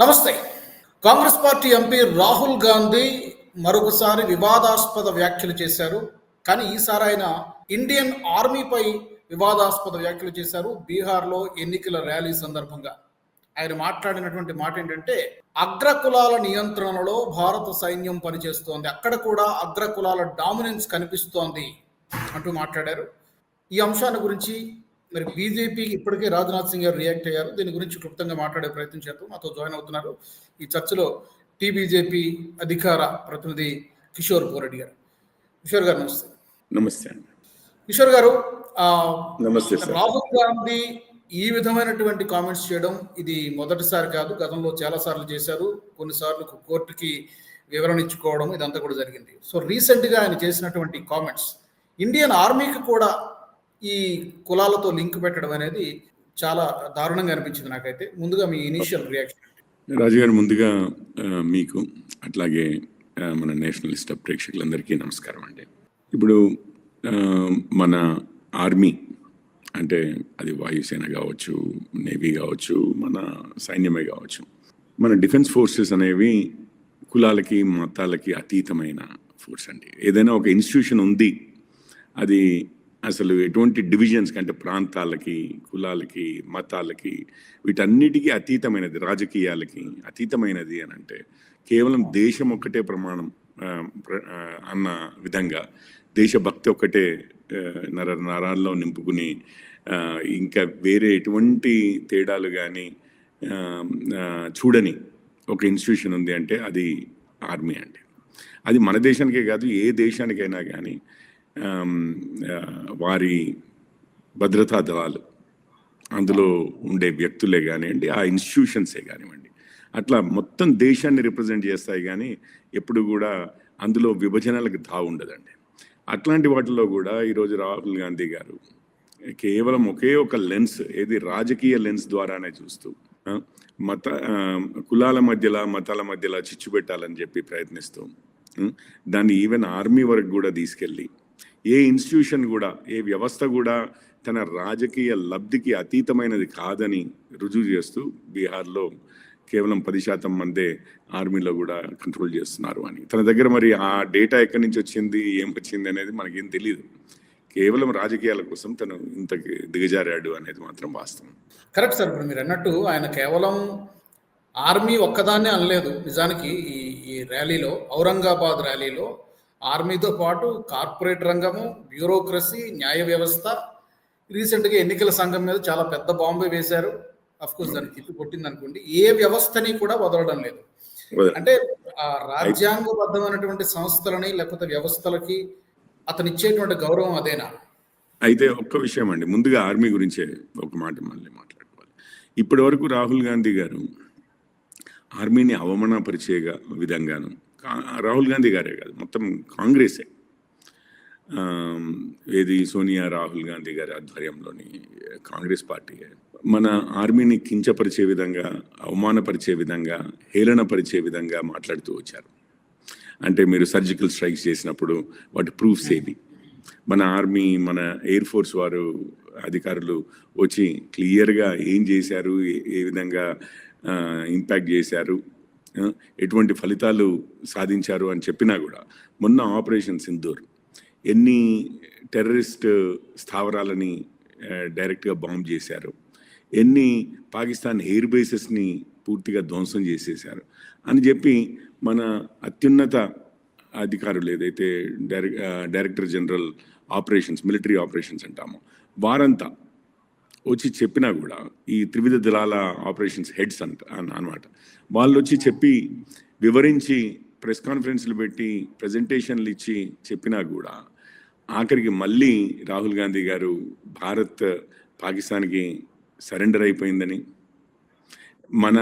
నమస్తే. Congress party MP Rahul Gandhi మరొకసారి వివాదాస్పద వ్యాఖ్యలు చేశారు. కానీ ఈసారి ఆయన ఇండియన్ ఆర్మీపై వివాదాస్పద వ్యాఖ్యలు చేశారు బీహార్లో ఎన్నికల ర్యాలీ సందర్భంగా. ఆయన మాట్లాడినటువంటి మాట ఏంటంటే అగ్రకులాల నియంత్రణలో భారత సైన్యం పనిచేస్తోంది. అక్కడ కూడా అగ్రకులాల డామినెన్స్ కనిపిస్తోంది అంటూ మాట్లాడారు. ఈ అంశాన్ని గురించి మరి బీజేపీ ఇప్పటికే రాజ్నాథ్ సింగ్ గారు రియాక్ట్ అయ్యారు. దీని గురించి క్లుప్తంగా మాట్లాడే ప్రయత్నం చేద్దాం. మాతో జాయిన్ అవుతున్నారు ఈ చర్చలో టీబీజేపీ అధికార ప్రతినిధి కిషోర్ పోరెడ్డి గారు. కిషోర్ గారు నమస్తే. నమస్తే అండి. కిషోర్ గారు నమస్తే రాహుల్ గాంధీ ఈ విధమైనటువంటి కామెంట్స్ చేయడం ఇది మొదటిసారి కాదు. గతంలో చాలా సార్లు చేశారు. కొన్నిసార్లు కోర్టుకి వివరణ ఇచ్చుకోవడం ఇదంతా కూడా జరిగింది. సో రీసెంట్గా ఆయన చేసినటువంటి కామెంట్స్ ఇండియన్ ఆర్మీకి కూడా ఈ కులాలతో లింక్ పెట్టడం అనేది చాలా దారుణంగా అనిపించింది నాకైతే. ముందుగా మీ ఇనీషియల్ రియాక్షన్ రాజు గారు ముందుగా మీకు అట్లాగే మన నేషనలిస్ట్ ప్రేక్షకులందరికీ నమస్కారం అండి. ఇప్పుడు మన ఆర్మీ అంటే అది వాయుసేన కావచ్చు నేవీ కావచ్చు మన సైన్యమే కావచ్చు మన డిఫెన్స్ ఫోర్సెస్ అనేవి కులాలకి మతాలకి అతీతమైన ఫోర్స్ అండి. ఏదైనా ఒక ఇన్స్టిట్యూషన్ ఉంది అది అసలు ఎటువంటి డివిజన్స్ అంటే ప్రాంతాలకి కులాలకి మతాలకి వీటన్నిటికీ అతీతమైనది రాజకీయాలకి అతీతమైనది అని అంటే కేవలం దేశం ఒక్కటే ప్రమాణం అన్న విధంగా దేశభక్తి ఒక్కటే నర నరాల్లో నింపుకుని ఇంకా వేరే ఎటువంటి తేడాలు కానీ చూడని ఒక ఇన్స్టిట్యూషన్ ఉంది అంటే అది ఆర్మీ అండి. అది మన దేశానికే కాదు ఏ దేశానికైనా కానీ వారి భద్రతా దళాలు. అందులో ఉండే వ్యక్తులే కానివ్వండి ఆ ఇన్స్టిట్యూషన్సే కానివ్వండి. అట్లా మొత్తం దేశాన్ని రిప్రజెంట్ చేస్తాయి కానీ ఎప్పుడు కూడా అందులో విభజనలకు దా ఉండదండి. అట్లాంటి వాటిలో కూడా ఈరోజు రాహుల్ గాంధీ గారు కేవలం ఒకే ఒక లెన్స్ ఏది రాజకీయ లెన్స్ ద్వారానే చూస్తూ మత కులాల మధ్యలో మతాల మధ్యలో చిచ్చు పెట్టాలని చెప్పి ప్రయత్నిస్తూ దాన్ని ఈవెన్ ఆర్మీ వరకు కూడా తీసుకెళ్ళి ఏ ఇన్స్టిట్యూషన్ కూడా ఏ వ్యవస్థ కూడా తన రాజకీయ లబ్ధికి అతీతమైనది కాదని రుజువు చేస్తూ బీహార్లో కేవలం పది శాతం మందే ఆర్మీలో కూడా కంట్రోల్ చేస్తున్నారు అని. తన దగ్గర మరి ఆ డేటా ఎక్కడి నుంచి వచ్చింది ఏం వచ్చింది అనేది మనకేం తెలియదు కేవలం రాజకీయాల కోసం తను ఇంత దిగజారాడు అనేది మాత్రం వాస్తవం. కరెక్ట్ సార్ ఇప్పుడు మీరు అన్నట్టు ఆయన కేవలం ఆర్మీ ఒక్కదాన్నే అనలేదు. నిజానికి ఈ ఈ ర్యాలీలో ఔరంగాబాద్ ర్యాలీలో ఆర్మీతో పాటు కార్పొరేట్ రంగము బ్యూరోక్రసీ న్యాయ వ్యవస్థ. రీసెంట్గా ఎన్నికల సంఘం మీద చాలా పెద్ద బాంబే వేశారు. అఫ్ కోర్స్ దాన్ని తిప్పి కొట్టింది అనుకోండి ఏ వ్యవస్థని కూడా వదలడం లేదు. అంటే ఆ రాజ్యాంగబద్ధమైనటువంటి సంస్థలని లేకపోతే వ్యవస్థలకి అతను ఇచ్చేటువంటి గౌరవం అదేనా? అయితే ఒక్క విషయం అండి. ముందుగా ఆర్మీ గురించే ఒక మాట మళ్ళీ మాట్లాడుకోవాలి. ఇప్పటి వరకు రాహుల్ గాంధీ గారు ఆర్మీని అవమానపరిచే విధంగాను రాహుల్ గాంధీ గారే కాదు మొత్తం కాంగ్రెసే. ఏది సోనియా రాహుల్ గాంధీ గారి ఆధ్వర్యంలోని కాంగ్రెస్ పార్టీ మన ఆర్మీని కించపరిచే విధంగా అవమానపరిచే విధంగా హేళనపరిచే విధంగా మాట్లాడుతూ వచ్చారు. అంటే మీరు సర్జికల్ స్ట్రైక్స్ చేసినప్పుడు వాటి ప్రూఫ్స్ ఏవి? మన ఆర్మీ మన ఎయిర్ ఫోర్స్ వారు అధికారులు వచ్చి క్లియర్గా ఏం చేశారు ఏ- విధంగా ఇంపాక్ట్ చేశారు? ఎటువంటి ఫలితాలు సాధించారు అని చెప్పినా కూడా మొన్న ఆపరేషన్ సింధూర్ ఎన్ని టెర్రరిస్ట్ స్థావరాలని డైరెక్ట్గా బాంబ్ చేశారు ఎన్ని పాకిస్తాన్ ఎయిర్ బేసెస్ని పూర్తిగా ధ్వంసం చేసేశారు అని చెప్పి మన అత్యున్నత అధికారులు ఏదైతే director general operations military operations అంటామో వారంతా వచ్చి చెప్పినా కూడా ఈ త్రివిధ దళాల ఆపరేషన్స్ హెడ్స్ అంట అన్- అన్నమాట వాళ్ళు వచ్చి చెప్పి వివరించి ప్రెస్ కాన్ఫరెన్స్లు పెట్టి ప్రజెంటేషన్లు ఇచ్చి చెప్పినా కూడా ఆఖరికి మళ్ళీ రాహుల్ గాంధీ గారు భారత్ పాకిస్తాన్కి సరెండర్ అయిపోయిందని మన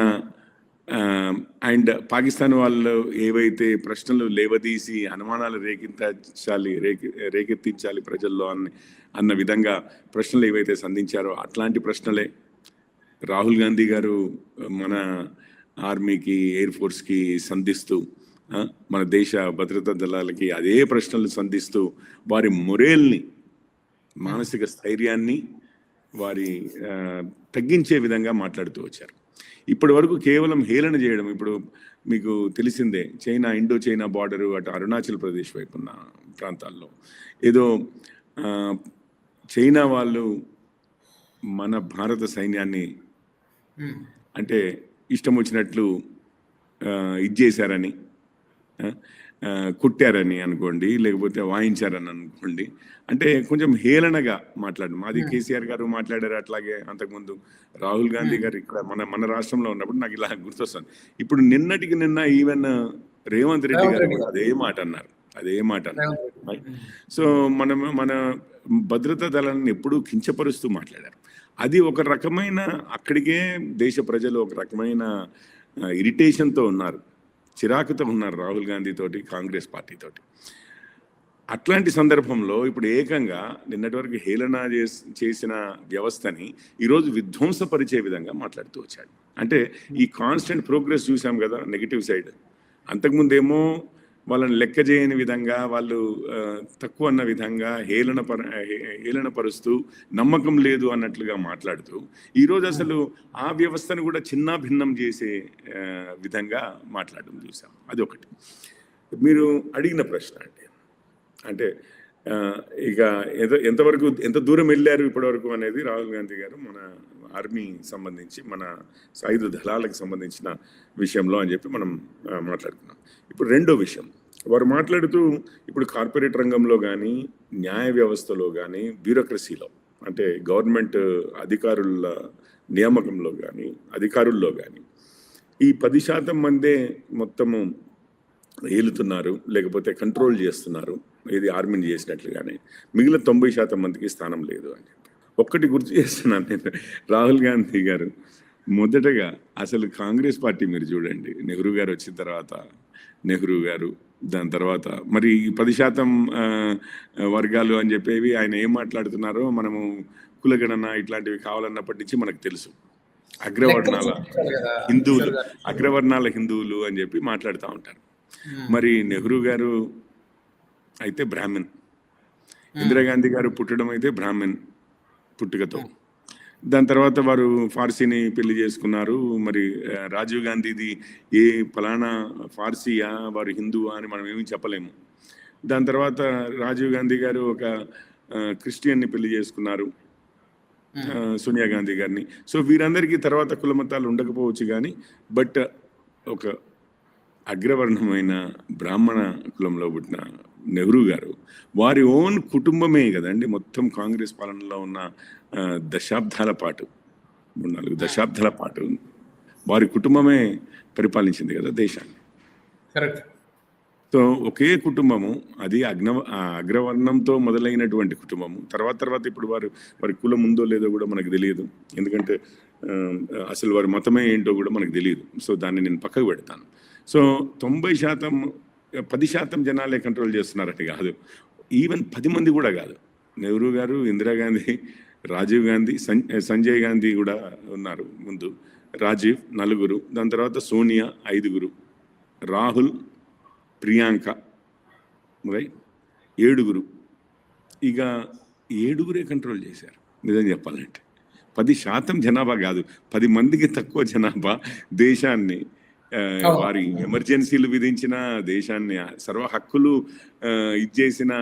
అండ్ పాకిస్తాన్ వాళ్ళు ఏవైతే ప్రశ్నలు లేవదీసి అనుమానాలు రేకెత్తించాలి రేకె రేకెత్తించాలి ప్రజల్లో అని అన్న విధంగా ప్రశ్నలు ఏవైతే సంధించారో అట్లాంటి ప్రశ్నలే. రాహుల్ గాంధీ గారు మన ఆర్మీకి ఎయిర్ ఫోర్స్కి సంధిస్తూ మన దేశ భద్రతా దళాలకి అదే ప్రశ్నలు సంధిస్తూ వారి మొరేల్ని మానసిక స్థైర్యాన్ని వారి తగ్గించే విధంగా మాట్లాడుతూ వచ్చారు. ఇప్పటి వరకు కేవలం హేళన చేయడం ఇప్పుడు మీకు తెలిసిందే చైనా ఇండో చైనా బార్డరు అటు అరుణాచల్ ప్రదేశ్ వైపు ఉన్న ప్రాంతాల్లో. ఏదో చైనా వాళ్ళు మన భారత సైన్యాన్ని. అంటే ఇష్టం వచ్చినట్లు ఇది చేశారని కుట్టారని అనుకోండి లేకపోతే వాయించారని అనుకోండి. అంటే కొంచెం హేళనగా మాట్లాడు మాది కేసీఆర్ గారు మాట్లాడారు అట్లాగే అంతకుముందు. రాహుల్ గాంధీ గారు ఇక్కడ మన మన రాష్ట్రంలో ఉన్నప్పుడు నాకు ఇలా గుర్తొస్తుంది. ఇప్పుడు నిన్నటికి నిన్న ఈవెన్ రేవంత్ రెడ్డి గారు అదే మాట అన్నారు. అదే మాట అన్నారు? సో మనం మన భద్రతా దళాన్ని ఎప్పుడూ కించపరుస్తూ మాట్లాడారు. అది ఒక రకమైన అక్కడికే దేశ ప్రజలు ఒక రకమైన ఇరిటేషన్తో ఉన్నారు. చిరాకుతో ఉన్నారు రాహుల్ గాంధీ తోటి కాంగ్రెస్ పార్టీ తోటి అట్లాంటి సందర్భంలో ఇప్పుడు ఏకంగా నిన్నటి వరకు హేళన చేస్- చేసిన వ్యవస్థని ఈరోజు విధ్వంసపరిచే విధంగా మాట్లాడుతూ వచ్చాడు. అంటే ఈ కాన్స్టెంట్ ప్రోగ్రెస్ చూసాం కదా నెగిటివ్ సైడ్. అంతకుముందేమో వాళ్ళని లెక్క చేయని విధంగా వాళ్ళు తక్కువ అన్న విధంగా హేళన పర హేళన పరుస్తూ నమ్మకం లేదు అన్నట్లుగా మాట్లాడుతూ ఈరోజు అసలు ఆ వ్యవస్థను కూడా చిన్న భిన్నం చేసే విధంగా మాట్లాడడం చూసాం. అది ఒకటి మీరు అడిగిన ప్రశ్న అంటే అంటే ఇక ఎంత ఎంతవరకు ఎంత దూరం వెళ్ళారు ఇప్పటివరకు అనేది రాహుల్ గాంధీ గారు మన ఆర్మీ సంబంధించి మన సాయుధ దళాలకు సంబంధించిన విషయంలో అని చెప్పి మనం మాట్లాడుకున్నాం. ఇప్పుడు రెండో విషయం. వారు మాట్లాడుతూ ఇప్పుడు కార్పొరేట్ రంగంలో కానీ న్యాయ వ్యవస్థలో కానీ బ్యూరోక్రసీలో అంటే గవర్నమెంట్ అధికారుల నియామకంలో కానీ అధికారుల్లో కానీ ఈ పది శాతం మందే మొత్తము ఏలుతున్నారు లేకపోతే కంట్రోల్ చేస్తున్నారు ఇది ఆర్మీని చేసినట్లుగానే మిగిలిన తొంభై శాతం మందికి స్థానం లేదు అని చెప్పి. ఒక్కటి గుర్తు చేస్తున్నాను నేను. రాహుల్ గాంధీ గారు మొదటగా అసలు కాంగ్రెస్ పార్టీ మీరు చూడండి నెహ్రూ గారు వచ్చిన తర్వాత నెహ్రూ గారు దాని తర్వాత మరి ఈ పది శాతం వర్గాలు అని చెప్పేవి ఆయన ఏం మాట్లాడుతున్నారో మనము కులగణన ఇట్లాంటివి కావాలన్నప్పటి నుంచి మనకు తెలుసు. అగ్రవర్ణాల. హిందువులు అగ్రవర్ణాల హిందువులు. అని చెప్పి మాట్లాడుతూ ఉంటారు. మరి నెహ్రూ గారు అయితే బ్రాహ్మణ్. ఇందిరాగాంధీ గారు పుట్టడం అయితే బ్రాహ్మణ్ పుట్టుకతో. దాని తర్వాత వారు ఫార్సీని పెళ్ళి చేసుకున్నారు. మరి రాజీవ్ గాంధీది ఏ ఫలానా ఫార్సీయా? వారు హిందువా అని మనం ఏమీ చెప్పలేము. దాని తర్వాత రాజీవ్ గాంధీ గారు ఒక క్రిస్టియన్ని పెళ్ళి చేసుకున్నారు. సోనియా గాంధీ గారిని. సో వీరందరికీ తర్వాత కులమతాలు ఉండకపోవచ్చు కానీ బట్ ఒక అగ్రవర్ణమైన బ్రాహ్మణ కులంలో పుట్టిన నెహ్రూ గారు వారి ఓన్ కుటుంబమే కదండి మొత్తం కాంగ్రెస్ పాలనలో ఉన్న దశాబ్దాల పాటు మూడు నాలుగు దశాబ్దాల పాటు వారి కుటుంబమే పరిపాలించింది కదా దేశాన్ని. కరెక్ట్. సో ఒకే కుటుంబము అది అగ్న అగ్రవర్ణంతో మొదలైనటువంటి కుటుంబము. తర్వాత తర్వాత ఇప్పుడు వారు వారి కులం ఉందో లేదో కూడా మనకు తెలియదు. ఎందుకంటే అసలు వారి మతమే ఏంటో కూడా మనకు తెలియదు. సో దాన్ని నేను పక్కకు పెడతాను. సో తొంభై శాతం పది శాతం జనాలే కంట్రోల్ చేస్తున్నారట కాదు ఈవెన్ పది మంది కూడా కాదు. నెహ్రూ గారు ఇందిరాగాంధీ రాజీవ్ గాంధీ సంజయ్ గాంధీ కూడా ఉన్నారు ముందు. రాజీవ్ నలుగురు దాని తర్వాత సోనియా ఐదుగురు రాహుల్ ప్రియాంక రైట్ ఏడుగురు. ఇక ఏడుగురే కంట్రోల్ చేశారు నిజం చెప్పాలంటే. పది శాతం జనాభా కాదు పది మందికి తక్కువ జనాభా దేశాన్ని వారి ఎమర్జెన్సీలు విధించిన దేశాన్ని సర్వ హక్కులు ఇచ్చేసిన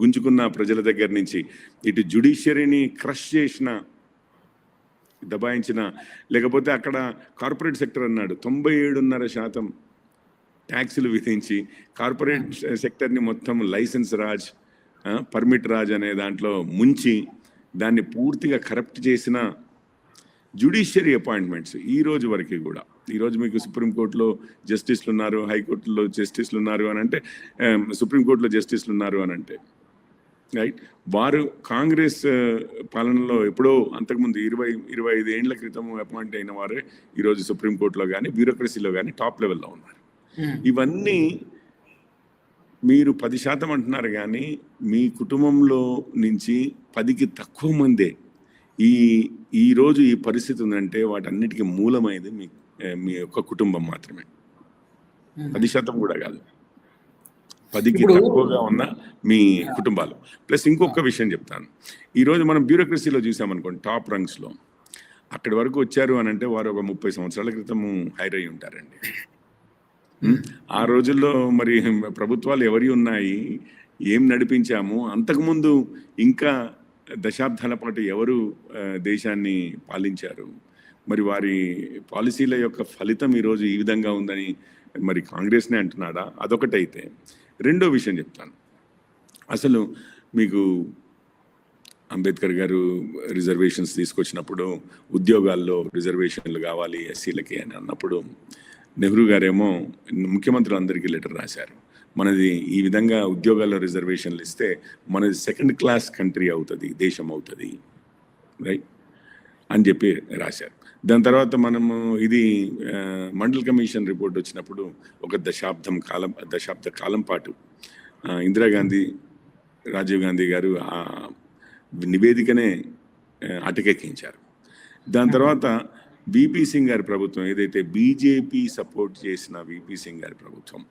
గుంజుకున్న ప్రజల దగ్గర నుంచి ఇటు జుడిషియరీని క్రష్ చేసిన దబాయించిన లేకపోతే అక్కడ కార్పొరేట్ సెక్టర్ అన్నాడు తొంభై ఏడున్నర శాతం ట్యాక్సులు విధించి కార్పొరేట్ సెక్టర్ని మొత్తం లైసెన్స్ రాజ్ పర్మిట్ రాజ్ అనే దాంట్లో ముంచి దాన్ని పూర్తిగా కరప్ట్ చేసిన జ్యుడిషియరీ అపాయింట్మెంట్స్ ఈ రోజు వరకు కూడా. ఈ రోజు మీకు సుప్రీంకోర్టులో జస్టిస్లు ఉన్నారు హైకోర్టులో జస్టిస్లు ఉన్నారు అని అంటే సుప్రీంకోర్టులో జస్టిస్లు ఉన్నారు అని అంటే రైట్? వారు కాంగ్రెస్ పాలనలో ఎప్పుడో అంతకుముందు ఇరవై ఇరవై ఐదు ఏండ్ల క్రితం అపాయింట్ అయిన వారే ఈరోజు సుప్రీంకోర్టులో కానీ బ్యూరోక్రసీలో కానీ టాప్ లెవెల్లో ఉన్నారు. ఇవన్నీ మీరు పది శాతం అంటున్నారు కానీ మీ కుటుంబంలో నుంచి పదికి తక్కువ మందే ఈ ఈ రోజు ఈ పరిస్థితి ఉందంటే వాటన్నిటికీ మూలమైనది మీ మీ యొక్క కుటుంబం మాత్రమే. పది శాతం కూడా కాదు. పదికి తక్కువగా ఉన్న మీ కుటుంబాలు. ప్లస్ ఇంకొక విషయం చెప్తాను. ఈరోజు మనం బ్యూరోక్రసీలో చూసామనుకోండి టాప్ రంగ్స్లో అక్కడి వరకు వచ్చారు అని అంటే వారు ఒక ముప్పై సంవత్సరాల క్రితము హైర్ అయి ఉంటారండి? ఆ రోజుల్లో మరి ప్రభుత్వాలు ఎవరి ఉన్నాయి ఏం నడిపించాము అంతకుముందు ఇంకా దశాబ్దాల పాటు ఎవరు దేశాన్ని పాలించారు? మరి వారి పాలసీల యొక్క ఫలితం ఈరోజు ఈ విధంగా ఉందని మరి కాంగ్రెస్నే అంటున్నాడా? అదొకటైతే. రెండో విషయం చెప్తాను. అసలు మీకు అంబేద్కర్ గారు రిజర్వేషన్స్ తీసుకొచ్చినప్పుడు ఉద్యోగాల్లో రిజర్వేషన్లు కావాలి ఎస్సీలకి అని అన్నప్పుడు నెహ్రూ గారేమో ముఖ్యమంత్రులు అందరికీ లెటర్ రాశారు. మనది ఈ విధంగా ఉద్యోగాల్లో రిజర్వేషన్లు ఇస్తే మనది సెకండ్ క్లాస్ కంట్రీ అవుతుంది దేశం అవుతుంది. రైట్ అని చెప్పి రాశారు. దాని తర్వాత మనము ఇది మండల్ కమిషన్ రిపోర్ట్ వచ్చినప్పుడు ఒక దశాబ్దం కాలం దశాబ్ద కాలం పాటు ఇందిరాగాంధీ రాజీవ్ గాంధీ గారు ఆ నివేదికనే అటకెక్కించారు. దాని తర్వాత విపి సింగ్ గారి ప్రభుత్వం ఏదైతే బీజేపీ సపోర్ట్ చేసిన విపి సింగ్ గారి ప్రభుత్వం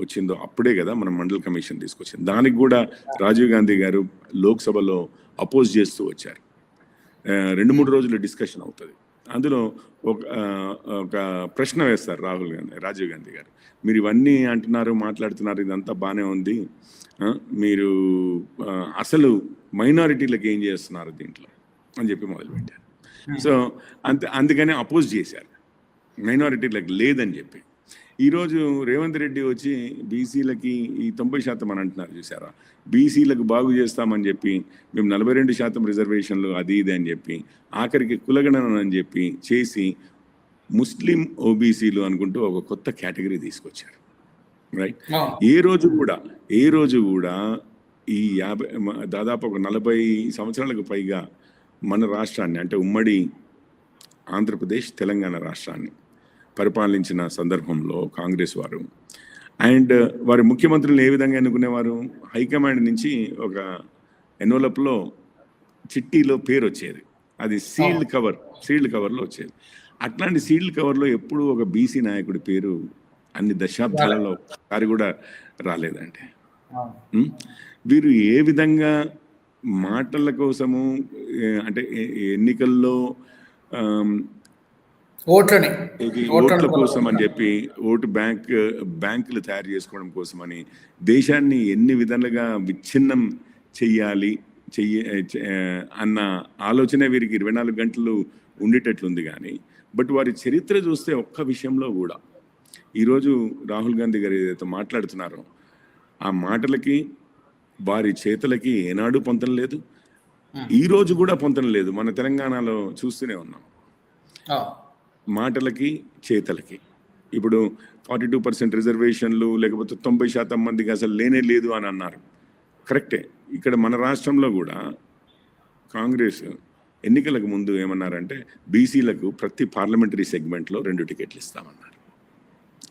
వచ్చిందో అప్పుడే కదా మనం మండల్ కమిషన్ తీసుకొచ్చింది. దానికి కూడా రాజీవ్ గాంధీ గారు లోక్సభలో అపోజ్ చేస్తూ వచ్చారు. రెండు మూడు రోజులు డిస్కషన్ అవుతుంది. అందులో ఒక ఒక ప్రశ్న వేస్తారు రాహుల్ గాంధీ రాజీవ్ గాంధీ గారు. మీరు ఇవన్నీ అంటున్నారు మాట్లాడుతున్నారు ఇదంతా బాగానే ఉంది. మీరు అసలు మైనారిటీలకు ఏం చేస్తున్నారు దీంట్లో? అని చెప్పి మొదలుపెట్టారు. సో అంత అందుకనే అపోజ్ చేశారు. మైనారిటీలకు లేదని చెప్పి. ఈరోజు రేవంత్ రెడ్డి వచ్చి బీసీలకి ఈ తొంభై శాతం అని అంటున్నారు చూసారా బీసీలకు బాగు చేస్తామని చెప్పి మేము నలభై రెండు శాతం రిజర్వేషన్లు అది ఇది అని చెప్పి ఆఖరికి కులగణన అని చెప్పి చేసి ముస్లిం ఓబీసీలు అనుకుంటూ ఒక కొత్త కేటగిరీ తీసుకొచ్చారు. రైట్. ఏ రోజు కూడా ఏ రోజు కూడా ఈ యాభై దాదాపు ఒక నలభై సంవత్సరాలకు పైగా మన రాష్ట్రాన్ని అంటే ఉమ్మడి ఆంధ్రప్రదేశ్ తెలంగాణ రాష్ట్రాన్ని పరిపాలించిన సందర్భంలో కాంగ్రెస్ వారు. అండ్ వారి ముఖ్యమంత్రులను ఏ విధంగా ఎన్నుకునేవారు? హైకమాండ్ నుంచి ఒక ఎన్వలప్లో చిట్టీలో పేరు వచ్చేది. అది సీల్డ్ కవర్ సీల్డ్ కవర్లో వచ్చేది. అట్లాంటి సీల్డ్ కవర్లో ఎప్పుడు ఒక బీసీ నాయకుడి పేరు అన్ని దశాబ్దాలలో ఒకసారి కూడా రాలేదండి. ఉం? వీరు ఏ విధంగా మాటల కోసము అంటే ఎన్నికల్లో ఓట్లని. ఓట్ల కోసం అని చెప్పి ఓటు బ్యాంక్ బ్యాంకులు తయారు చేసుకోవడం కోసమని దేశాన్ని ఎన్ని విధాలుగా విచ్ఛిన్నం చెయ్యాలి చెయ్య అన్న ఆలోచన వీరికి ఇరవై నాలుగు గంటలు ఉండేటట్లుంది కానీ బట్ వారి చరిత్ర చూస్తే ఒక్క విషయంలో కూడా. ఈరోజు రాహుల్ గాంధీ గారు ఏదైతే మాట్లాడుతున్నారో ఆ మాటలకి వారి చేతలకి ఏనాడు పొంతన లేదు. ఈ రోజు కూడా పొంతన లేదు. మన తెలంగాణలో చూస్తూనే ఉన్నాం. మాటలకి చేతలకి. ఇప్పుడు ఫార్టీ టూ పర్సెంట్ రిజర్వేషన్లు లేకపోతే తొంభై శాతం మందికి అసలు లేనే లేదు అని అన్నారు. కరెక్టే. ఇక్కడ మన రాష్ట్రంలో కూడా కాంగ్రెస్ ఎన్నికలకు ముందు ఏమన్నారంటే బీసీలకు ప్రతి పార్లమెంటరీ సెగ్మెంట్లో రెండు టికెట్లు ఇస్తామన్నారు.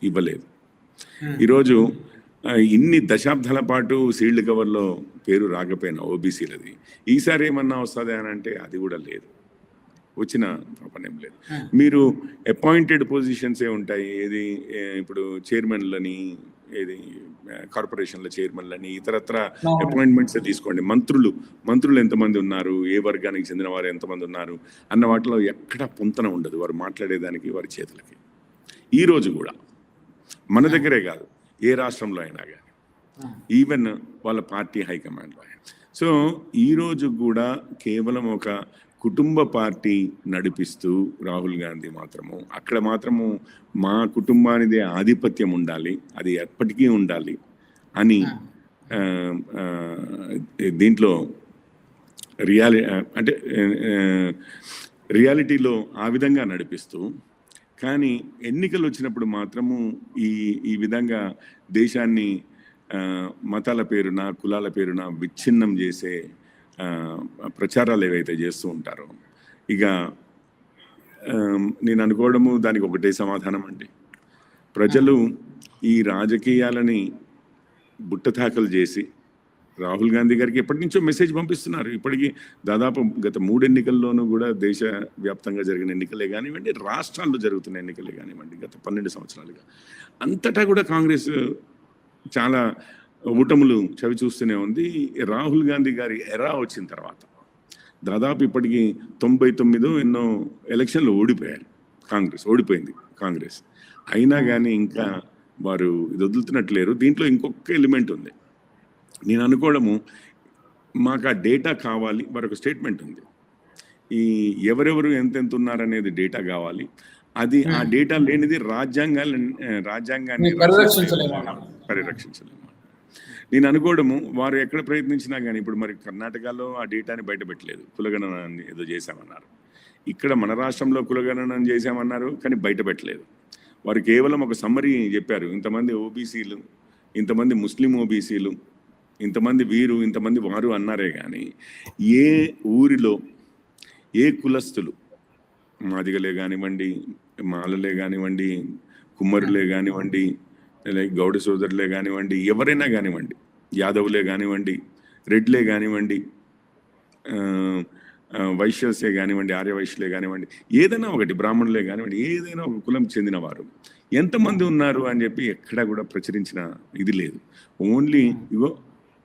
ఇవ్వలేదు. ఈరోజు ఆ, ఇన్ని దశాబ్దాల పాటు సీల్డ్ కవర్లో పేరు రాకపోయినా ఓబీసీలది. ఈసారి ఏమన్నా వస్తుంది అని అంటే అది కూడా లేదు. వచ్చిన పాపనేం లేదు. మీరు అపాయింటెడ్ పొజిషన్సే ఉంటాయి? ఏది? ఏ, ఇప్పుడు చైర్మన్లని ఏది? కార్పొరేషన్ల చైర్మన్లని ఇతరత్ర అపాయింట్మెంట్స్ తీసుకోండి. మంత్రులు మంత్రులు ఎంతమంది ఉన్నారు? ఏ వర్గానికి చెందిన వారు ఎంతమంది ఉన్నారు? అన్న వాటిలో ఎక్కడ పొంతన ఉండదు వారు మాట్లాడేదానికి వారి చేతులకి. ఈ రోజు కూడా మన దగ్గరే కాదు ఏ రాష్ట్రంలో అయినా కానీ. ఈవెన్ వాళ్ళ పార్టీ హైకమాండ్లో అయినా. సో ఈరోజు కూడా కేవలం ఒక కుటుంబ పార్టీ నడిపిస్తూ రాహుల్ గాంధీ మాత్రము అక్కడ మాత్రము మా కుటుంబానిదే ఆధిపత్యం ఉండాలి అది ఎప్పటికీ ఉండాలి అని దీంట్లో రియాలి అంటే రియాలిటీలో ఆ విధంగా నడిపిస్తూ కానీ ఎన్నికలు వచ్చినప్పుడు మాత్రము ఈ ఈ విధంగా దేశాన్ని మతాల పేరున కులాల పేరున విచ్ఛిన్నం చేసే ప్రచారాలు ఏవైతే చేస్తూ ఉంటారో. ఇక నేను అనుకోవడము దానికి ఒకటే సమాధానం అండి. ప్రజలు ఈ రాజకీయాలని బుట్టతాకలు చేసి రాహుల్ గాంధీ గారికి ఎప్పటి నుంచో మెసేజ్ పంపిస్తున్నారు. ఇప్పటికీ దాదాపు గత మూడు ఎన్నికల్లోనూ కూడా దేశ వ్యాప్తంగా జరిగిన ఎన్నికలే కానివ్వండి రాష్ట్రాల్లో జరుగుతున్న ఎన్నికలే కానివ్వండి గత పన్నెండు సంవత్సరాలుగా. అంతటా కూడా కాంగ్రెస్ చాలా ఊటములు చవి చూస్తూనే ఉంది. రాహుల్ గాంధీ గారి ఎరా వచ్చిన తర్వాత దాదాపు ఇప్పటికి తొంభై తొమ్మిదో ఎన్నో ఎలక్షన్లు ఓడిపోయారు. కాంగ్రెస్ ఓడిపోయింది కాంగ్రెస్. అయినా కానీ ఇంకా వారు ఇది వదులుతున్నట్లేరు దీంట్లో ఇంకొక ఎలిమెంట్ ఉంది. నేను అనుకోవడము మాకు ఆ డేటా కావాలి మరొక స్టేట్మెంట్ ఉంది. ఈ ఎవరెవరు ఎంతెంత ఉన్నారనేది డేటా కావాలి. అది ఆ డేటా లేనిది రాజ్యాంగాన్ని రాజ్యాంగాన్ని పరిరక్షించలేము. నేను అనుకోవడము వారు ఎక్కడ ప్రయత్నించినా కానీ ఇప్పుడు మరి కర్ణాటకలో ఆ డేటాని బయటపెట్టలేదు. కులగణన ఏదో చేశామన్నారు. ఇక్కడ మన రాష్ట్రంలో కులగణన చేశామన్నారు కానీ బయటపెట్టలేదు. వారు కేవలం ఒక సమ్మరీ చెప్పారు. ఇంతమంది ఓబీసీలు ఇంతమంది ముస్లిం ఓబీసీలు ఇంతమంది వీరు ఇంతమంది వారు అన్నారే కానీ ఏ ఊరిలో ఏ కులస్తులు మాదిగలే కానివ్వండి మాలలే కానివ్వండి కుమ్మరులే కానివ్వండి లైక్ గౌడ సోదరులే కానివ్వండి ఎవరైనా కానివ్వండి యాదవులే కానివ్వండి రెడ్లే కానివ్వండి వైశ్యసే కానివ్వండి ఆర్య వైశ్యులే కానివ్వండి ఏదైనా ఒకటి బ్రాహ్మణులే కానివ్వండి ఏదైనా ఒక కులం చెందినవారు ఎంతమంది ఉన్నారు అని చెప్పి ఎక్కడా కూడా ప్రచురించిన ఇది లేదు. ఓన్లీ ఇగో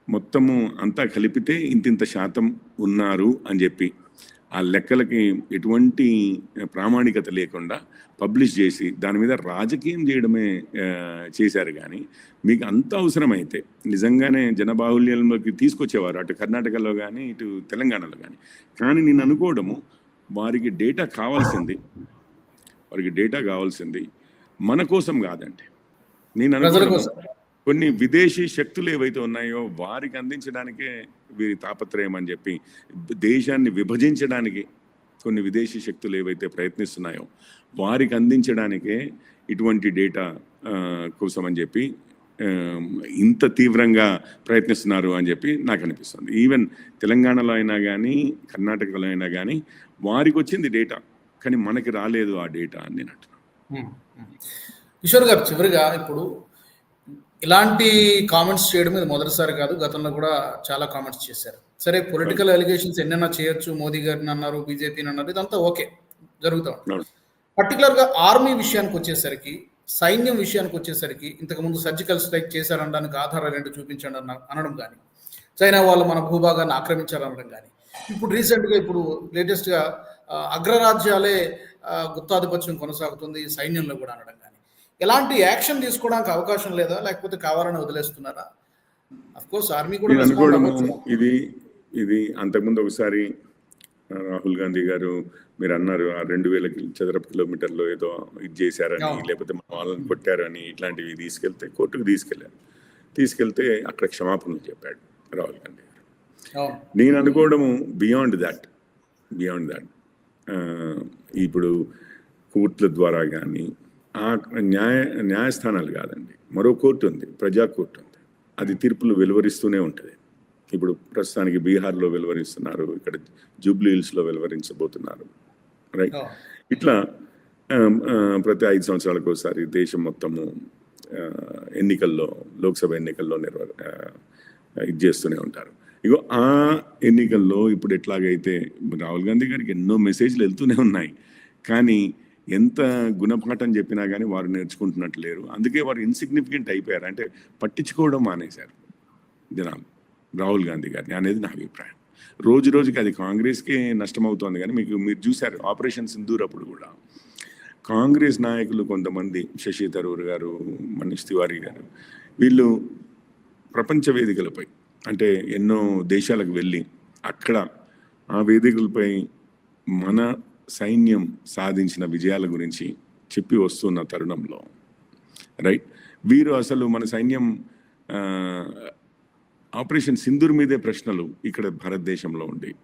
మొత్తము అంతా కలిపితే ఇంతింత శాతం ఉన్నారు అని చెప్పి ఆ లెక్కలకి ఎటువంటి ప్రామాణికత లేకుండా పబ్లిష్ చేసి దాని మీద రాజకీయం చేయడమే చేశారు కానీ మీకు అంత అవసరమైతే నిజంగానే జనబాహుల్యంలోకి తీసుకొచ్చేవారు అటు కర్ణాటకలో కానీ ఇటు తెలంగాణలో కానీ కానీ నేను అనుకోవడము వారికి డేటా కావాల్సింది వారికి డేటా కావాల్సింది మన కోసం కాదండి. నేను కోసం. కొన్ని విదేశీ శక్తులు ఏవైతే ఉన్నాయో వారికి అందించడానికే వీరి తాపత్రయం అని చెప్పి దేశాన్ని విభజించడానికి కొన్ని విదేశీ శక్తులు ఏవైతే ప్రయత్నిస్తున్నాయో వారికి అందించడానికే ఇటువంటి డేటా కోసమని కోసం అని చెప్పి ఇంత తీవ్రంగా ప్రయత్నిస్తున్నారు అని చెప్పి నాకు అనిపిస్తుంది. ఈవెన్ తెలంగాణలో అయినా కానీ కర్ణాటకలో అయినా కానీ వారికి వచ్చింది డేటా కానీ మనకి రాలేదు ఆ డేటా అని నేను అంటున్నాను కిషోర్ గారు చివరిగా ఇప్పుడు ఇలాంటి కామెంట్స్ చేయడం ఇది మొదటిసారి కాదు. గతంలో కూడా చాలా కామెంట్స్ చేశారు. సరే పొలిటికల్ అలిగేషన్స్ ఎన్నైనా చేయొచ్చు. మోదీ గారిని అన్నారు బీజేపీని అన్నారు ఇదంతా ఓకే. జరుగుతూ ఉంటుంది. అవును. పర్టికులర్గా ఆర్మీ విషయానికి వచ్చేసరికి సైన్యం విషయానికి వచ్చేసరికి ఇంతకుముందు సర్జికల్ స్ట్రైక్ చేశారనడానికి ఆధారాలు ఏంటో చూపించండి అన్న అనడం కానీ చైనా వాళ్ళు మన భూభాగాన్ని ఆక్రమించారనడం కానీ ఇప్పుడు రీసెంట్గా ఇప్పుడు లేటెస్ట్గా అగ్రరాజ్యాలే గుత్తాధిపత్యం కొనసాగుతుంది సైన్యంలో కూడా అనడం కానీ ఎలాంటి యాక్షన్ తీసుకోవడానికి అవకాశం లేదా? లేకపోతే కావాలని వదిలేస్తున్నారా? అఫ్ కోర్స్ ఆర్మీ కూడా అనుకోవడము. ఇది ఇది అంతకుముందు ఒకసారి రాహుల్ గాంధీ గారు మీరు అన్నారు ఆ రెండు వేల చదరపు కిలోమీటర్లు ఏదో ఇది చేశారని. లేకపోతే మా వాళ్ళని కొట్టారని ఇట్లాంటివి తీసుకెళ్తే కోర్టుకు తీసుకెళ్ళారు తీసుకెళ్తే అక్కడ క్షమాపణలు చెప్పాడు రాహుల్ గాంధీ గారు. నేను అనుకోవడము బియాండ్ దాట్ బియాండ్ దాట్ ఇప్పుడు కోర్టుల ద్వారా కానీ ఆ న్యాయ న్యాయస్థానాలు కాదండి. మరో కోర్టు ఉంది ప్రజా కోర్టు ఉంది అది తీర్పులు వెలువరిస్తూనే ఉంటుంది. ఇప్పుడు ప్రస్తుతానికి బీహార్లో వెలువరిస్తున్నారు ఇక్కడ జూబ్లీ హిల్స్లో వెలువరించబోతున్నారు. రైట్. ఇట్లా ప్రతి ఐదు సంవత్సరాలకు ఒకసారి దేశం మొత్తము ఎన్నికల్లో లోక్సభ ఎన్నికల్లో నిర్వ ఇది చేస్తూనే ఉంటారు. ఇగో ఆ ఎన్నికల్లో ఇప్పుడు ఎట్లాగైతే రాహుల్ గాంధీ గారికి ఎన్నో మెసేజ్లు వెళ్తూనే ఉన్నాయి. కానీ ఎంత గుణపాఠం చెప్పినా కానీ వారు నేర్చుకుంటున్నట్టు లేరు. అందుకే వారు ఇన్సిగ్నిఫికెంట్ అయిపోయారు. అంటే పట్టించుకోవడం మానేశారు జనాలు. రాహుల్ గాంధీ గారిని అనేది నా అభిప్రాయం. రోజు రోజుకి అది కాంగ్రెస్కే నష్టమవుతోంది కానీ మీకు మీరు చూశారు ఆపరేషన్ సింధూర్ అప్పుడు కూడా. కాంగ్రెస్ నాయకులు కొంతమంది శశి థరూర్ గారు మనీష్ తివారీ గారు వీళ్ళు ప్రపంచ వేదికలపై అంటే ఎన్నో దేశాలకు వెళ్ళి అక్కడ ఆ వేదికలపై మన సైన్యం సాధించిన విజయాల గురించి చెప్పి వస్తున్న తరుణంలో రైట్ వీరు అసలు మన సైన్యం ఆపరేషన్ సింధూర్ మీదే ప్రశ్నలు ఇక్కడ భారతదేశంలో ఉండి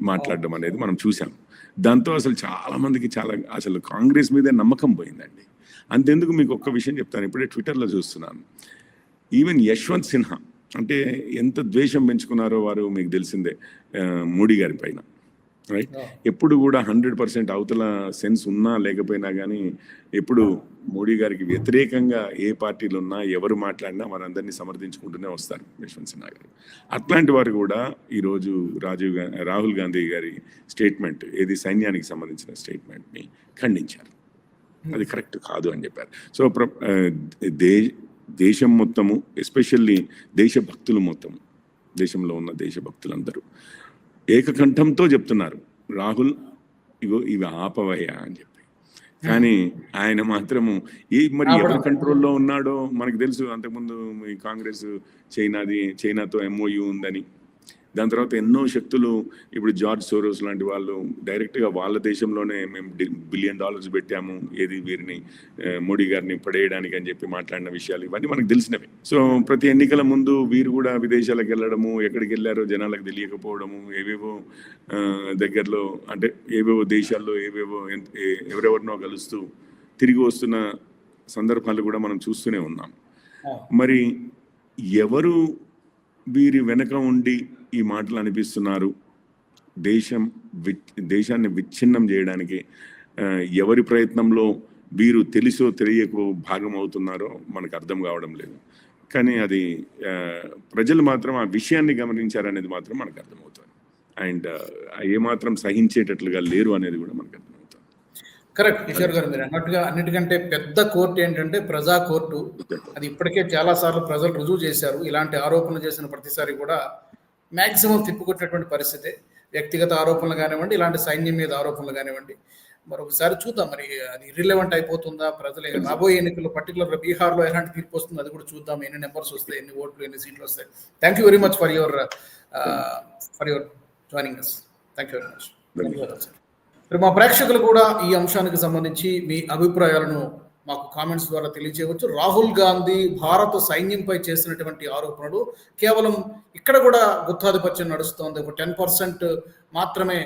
మాట్లాడడం అనేది మనం చూసాం దాంతో అసలు చాలా మందికి చాలా అసలు కాంగ్రెస్ మీదే నమ్మకం పోయిందండి. అంతెందుకు మీకు ఒక్క విషయం చెప్తాను. ఇప్పుడే ట్విట్టర్లో చూస్తున్నాను. ఈవెన్ యశ్వంత్ సిన్హా అంటే ఎంత ద్వేషం పెంచుకున్నారో వారు మీకు తెలిసిందే మోడీ గారి పైన. రైట్ ఎప్పుడు కూడా హండ్రెడ్ పర్సెంట్ అవతల సెన్స్ ఉన్నా లేకపోయినా కానీ ఎప్పుడు మోడీ గారికి వ్యతిరేకంగా ఏ పార్టీలు ఉన్నా ఎవరు మాట్లాడినా వారందరినీ సమర్థించుకుంటూనే వస్తారు యశ్వంత్ సిన్హా గారు. అట్లాంటి వారు కూడా ఈరోజు రాజీవ్గా రాహుల్ గాంధీ గారి స్టేట్మెంట్ ఏది సైన్యానికి సంబంధించిన స్టేట్మెంట్ని ఖండించారు. అది కరెక్ట్ కాదు అని చెప్పారు. సో ప్ర దే దేశం మొత్తము ఎస్పెషల్లీ దేశభక్తులు మొత్తము దేశంలో ఉన్న దేశభక్తులందరూ ఏకకంఠంతో చెప్తున్నారు. రాహుల్ ఇగో ఇవి ఆపవయ్యా అని చెప్పి. కానీ ఆయన మాత్రము ఈ మరి ఎవరి కంట్రోల్లో ఉన్నాడో మనకు తెలుసు. అంతకుముందు ఈ కాంగ్రెస్ చైనాది చైనాతో ఎంఓయూ ఉందని. దాని తర్వాత ఎన్నో శక్తులు ఇప్పుడు జార్జ్ సోరోస్ లాంటి వాళ్ళు డైరెక్ట్గా వాళ్ళ దేశంలోనే మేము బిలియన్ డాలర్స్ పెట్టాము ఏది వీరిని మోడీ గారిని పడేయడానికి అని చెప్పి మాట్లాడిన విషయాలు ఇవన్నీ మనకు తెలిసినవి. సో ప్రతి ఎన్నికల ముందు వీరు కూడా విదేశాలకు వెళ్ళడము ఎక్కడికి వెళ్ళారో జనాలకు తెలియకపోవడము ఏవేవో దగ్గరలో అంటే ఏవేవో దేశాల్లో ఏవేవో ఎవరెవరినో కలుస్తూ తిరిగి వస్తున్న సందర్భాలు కూడా మనం చూస్తూనే ఉన్నాం. మరి ఎవరు వీరి వెనక ఉండి ఈ మాటలు అనిపిస్తున్నారు. దేశం వి- దేశాన్ని విచ్ఛిన్నం చేయడానికి ఎవరి ప్రయత్నంలో వీరు తెలుసో తెలియకో భాగం అవుతున్నారో మనకు అర్థం కావడం లేదు. కానీ అది ప్రజలు మాత్రం ఆ విషయాన్ని గమనించారనేది మాత్రం మనకు అర్థమవుతుంది. అండ్ ఏమాత్రం సహించేటట్లుగా లేరు అనేది కూడా మనకు అర్థం కరెక్ట్ కిషోర్ గారు మీరు అన్నట్టుగా అన్నిటికంటే పెద్ద కోర్టు ఏంటంటే ప్రజా కోర్టు. అది ఇప్పటికే చాలా సార్లు ప్రజలు రుజువు చేశారు. ఇలాంటి ఆరోపణలు చేసిన ప్రతిసారి కూడా మాక్సిమం తిప్పుకొట్టినటువంటి పరిస్థితి వ్యక్తిగత ఆరోపణలు కానివ్వండి ఇలాంటి సైన్యం మీద ఆరోపణలు కానివ్వండి. మరొకసారి చూద్దాం మరి అది రిలెవెంట్ అయిపోతుందా? ప్రజలు రాబోయే ఎన్నికల్లో పర్టికులర్ బీహార్లో ఎలాంటి తీర్పు వస్తుందో అది కూడా చూద్దాం. ఎన్ని నెంబర్స్ వస్తాయి? ఎన్ని ఓట్లు ఎన్ని సీట్లు వస్తాయి? Thank you very much for your for your joining us thank you very much ధన్యవాదాలు సార్ మరి మా ప్రేక్షకులు కూడా ఈ అంశానికి సంబంధించి మీ అభిప్రాయాలను మాకు కామెంట్స్ ద్వారా తెలియజేయవచ్చు. రాహుల్ గాంధీ భారత సైన్యంపై చేసినటువంటి ఆరోపణలు కేవలం ఇక్కడ కూడా గుత్తాధిపత్యం నడుస్తోంది. ఒక టెన్ పర్సెంట్ మాత్రమే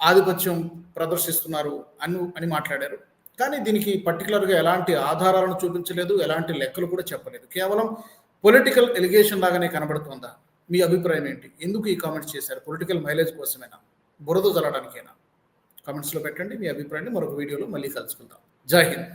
ఆధిపత్యం ప్రదర్శిస్తున్నారు అని అని మాట్లాడారు. కానీ దీనికి పర్టికులర్గా ఎలాంటి ఆధారాలను చూపించలేదు ఎలాంటి లెక్కలు కూడా చెప్పలేదు. కేవలం పొలిటికల్ ఎలిగేషన్ లాగానే కనబడుతుందా? మీ అభిప్రాయం ఏంటి? ఎందుకు ఈ కామెంట్స్ చేశారు? పొలిటికల్ మైలేజ్ కోసమేనా? బురద జల్లడానికేనా. కామెంట్స్లో పెట్టండి మీ అభిప్రాయాన్ని మరొక వీడియోలో మళ్ళీ కలుసుకుందాం. జై హింద్.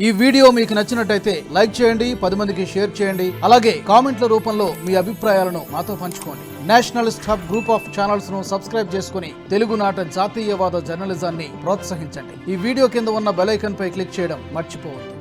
ఈ వీడియో మీకు నచ్చినట్టయితే లైక్ చేయండి పది మందికి షేర్ చేయండి అలాగే కామెంట్ల రూపంలో మీ అభిప్రాయాలను మాతో పంచుకోండి. నేషనలిస్ట్ హబ్ గ్రూప్ ఆఫ్ ఛానల్స్ను సబ్స్క్రైబ్ చేసుకుని తెలుగునాట జాతీయవాద జర్నలిజాన్ని ప్రోత్సహించండి. ఈ వీడియో కింద ఉన్న బెల్ పై క్లిక్ చేయడం మర్చిపోవద్దు.